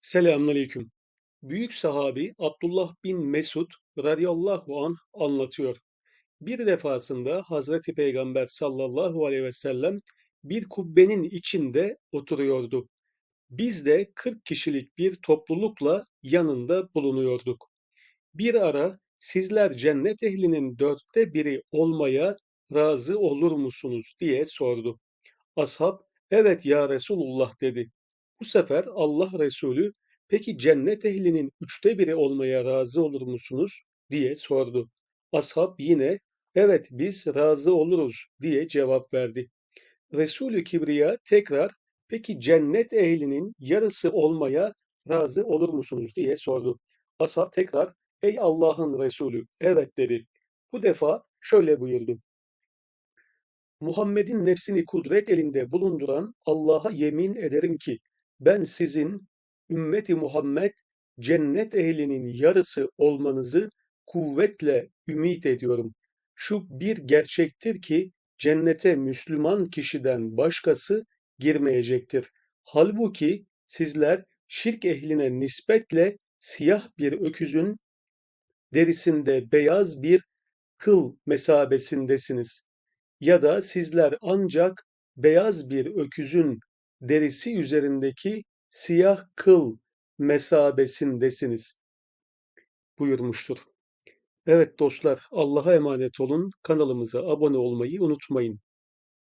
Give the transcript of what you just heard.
Selamünaleyküm. Büyük sahabi Abdullah bin Mesud radıyallahu anh anlatıyor. Bir defasında Hazreti Peygamber sallallahu aleyhi ve sellem bir kubbenin içinde oturuyordu. Biz de 40 kişilik bir toplulukla yanında bulunuyorduk. Bir ara sizler cennet ehlinin dörtte biri olmaya razı olur musunuz diye sordu. Ashab evet ya Resulullah dedi. Bu sefer Allah Resulü peki cennet ehlinin üçte biri olmaya razı olur musunuz diye sordu. Ashab yine evet biz razı oluruz diye cevap verdi. Resulü Kibriya tekrar peki cennet ehlinin yarısı olmaya razı olur musunuz diye sordu. Ashab tekrar ey Allah'ın Resulü evet dedi. Bu defa şöyle buyurdu. Muhammed'in nefsini kudret elinde bulunduran Allah'a yemin ederim ki ben sizin ümmeti Muhammed cennet ehlinin yarısı olmanızı kuvvetle ümit ediyorum. Şu bir gerçektir ki cennete Müslüman kişiden başkası girmeyecektir. Halbuki sizler şirk ehline nispetle siyah bir öküzün derisinde beyaz bir kıl mesabesindesiniz ya da sizler ancak beyaz bir öküzün derisi üzerindeki siyah kıl mesabesindesiniz buyurmuştur. Evet dostlar Allah'a emanet olun. Kanalımıza abone olmayı unutmayın.